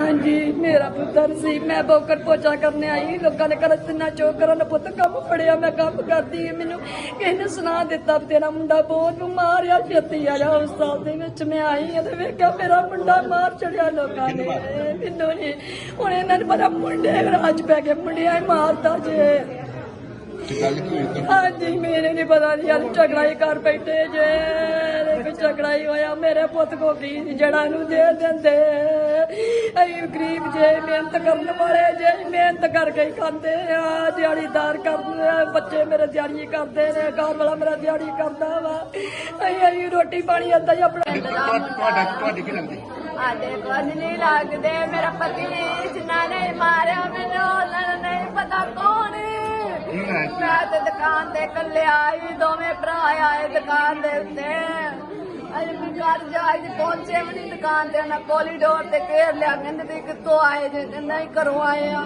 ਹਾਂਜੀ ਮੇਰਾ ਪੁੱਤਰ ਸੀ ਮੈਂ ਬੋਕਰ ਪੋਚਾ ਕਰਨ ਆਈ ਲੋਕਾਂ ਨੇ ਕਰ ਤਿੰਨਾ ਚੋ ਕਰਨ ਪੁੱਤ ਕੰਮ ਫੜਿਆ ਮੈਂ ਕੰਮ ਕਰਦੀ ਹਾਂ ਮੈਨੂੰ ਕਿਸੇ ਨੇ ਸੁਣਾ ਦਿੱਤਾ ਵੀ ਤੇਰਾ ਮੁੰਡਾ ਬਹੁਤ ਬਿਮਾਰ ਆ ਛੇਤੀ ਆ ਜਾ ਹਸਪਤਾਲ ਦੇ ਵਿੱਚ ਮੈਂ ਆਈ ਤੇ ਵੇਖਿਆ ਮੇਰਾ ਮੁੰਡਾ ਮਾਰ ਚੜਿਆ ਲੋਕਾਂ ਨੇ ਮੈਨੂੰ ਨਹੀਂ ਹੁਣ ਇਹਨਾਂ ਨੇ ਬੜਾ ਮੁੰਡੇ ਰਾਜ ਪੈ ਕੇ ਮੁੰਡਿਆਂ ਹੀ ਮਾਰਦਾ ਜੇ। ਹਾਂਜੀ ਮੇਰੇ ਨਹੀਂ ਪਤਾ ਨਹੀਂ ਯਾਰ ਝਗੜਾ ਹੀ ਕਰ ਬੈਠੇ ਜੇ ਕੋਈ ਝਗੜਾ ਹੀ ਹੋਇਆ ਮੇਰੇ ਪੁੱਤ ਕੋ ਕੀ ਜਿਹੜਾ ਨੂੰ ਦੇ ਦਿੰਦੇ। ਅਸੀਂ ਗਰੀਬ ਜੇ ਮਿਹਨਤ ਕਰਨ ਵਾਲੇ ਜੇ ਮਿਹਨਤ ਕਰਕੇ ਹੀ ਖਾਂਦੇ ਆ ਦਿਹਾੜੀਦਾਰ ਕਰਦੇ ਆ ਬੱਚੇ ਮੇਰੇ ਦਿਹਾੜੀ ਕਰਦੇ ਨੇ ਘਰ ਵਾਲਾ ਮੇਰਾ ਦਿਹਾੜੀ ਕਰਦਾ ਵਾ। ਅਸੀਂ ਅਸੀਂ ਰੋਟੀ ਪਾਣੀ ਏਦਾਂ ਹੀ ਆਪਣਾ ਤੁਹਾਡਾ ਤੁਹਾਡਾ ਕੀ ਲੱਗਦੀ? ਆਡੇ ਕੁਝ ਨਹੀਂ ਲੱਗਦੇ ਮੇਰਾ ਪਤੀ ਜਿਨ੍ਹਾਂ ਨੇ ਮਾਰਿਆ ਮੈਨੂੰ ਉਹਨਾਂ ਨੂੰ ਨਹੀਂ ਪਤਾ ਕੌਣ ਹੈ। ਮੈਂ ਤੇ ਦੁਕਾਨ ਤੇ ਇਕੱਲੇ ਆਈ ਦੋਵੇਂ ਭਰਾ ਆਏ ਦੁਕਾਨ ਦੇ ਉੱਤੇ। ਅਜੇ ਵੀ ਘਰ ਜਾ, ਪਹੁੰਚੇ ਵੀ ਨਹੀਂ ਦੁਕਾਨ ਤੇ ਉਹਨਾਂ ਕੋਰੀਡੋਰ ਤੇ, ਘੇਰ ਲਿਆ, ਕਹਿੰਦੇ ਤੁਸੀਂ ਕਿੱਥੋਂ ਆਏ ਜੇ ਕਹਿੰਦਾ ਹੀ ਘਰੋਂ ਆਏ ਆ।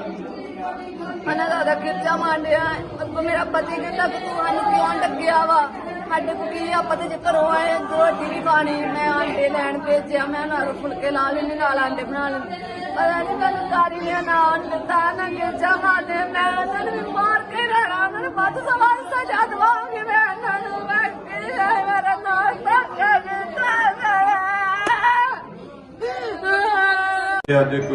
ਉਹਨਾਂ ਦਾ ਤਾਂ ਕਿਰਚਾ ਮਾਰਿਆ। ਮੇਰਾ ਪਤੀ ਕਹਿੰਦਾ ਕਿ ਤੂੰ ਸਾਨੂੰ ਕਿਉਂ ਲੱਗਿਆ ਵਾ? ਸਾਡੇ ਕੋ ਕੀ ਆਪਾਂ ਤੇ ਜੇ ਘਰੋਂ ਆਏ ਰੋਟੀ ਵੀ ਖਾਣੀ ਮੈਂ ਆਂਡੇ ਲੈਣ ਭੇਜਿਆ, ਮੈਂ ਨਾਲ ਫੁਲਕੇ ਲਾ ਲੈਣੇ ਨਾਲ ਆਂਡੇ ਬਣਾ ਲੈਣੇ ਪਤਾ ਨਹੀਂ ਕਦੋਂ ਕਾਰੀ ਨੇ ਨਾ ਦਿੱਤਾ, ਨਾ ਕਿਰਚਾ ਮਾਰਦੇ ਮੈਂ ਉਹਨਾਂ ਨੂੰ ਵੀ ਮਾਰ ਕੇ ਰਹਿਣਾ ਉਹਨਾਂ ਨੂੰ ਵੱਧ ਤੋਂ ਵੱਧ ਸਜ਼ਾ ਦਵਾਂਗੀ ਮੈਂ ਉਹਨਾਂ ਨੂੰ ਮੈਂ ਕੀ ਹੈ ਮੇਰਾ ਨਾਮ ਤੱਕ ਦਿੱਤਾ ਇਹ ਅੱਜ ਇੱਕ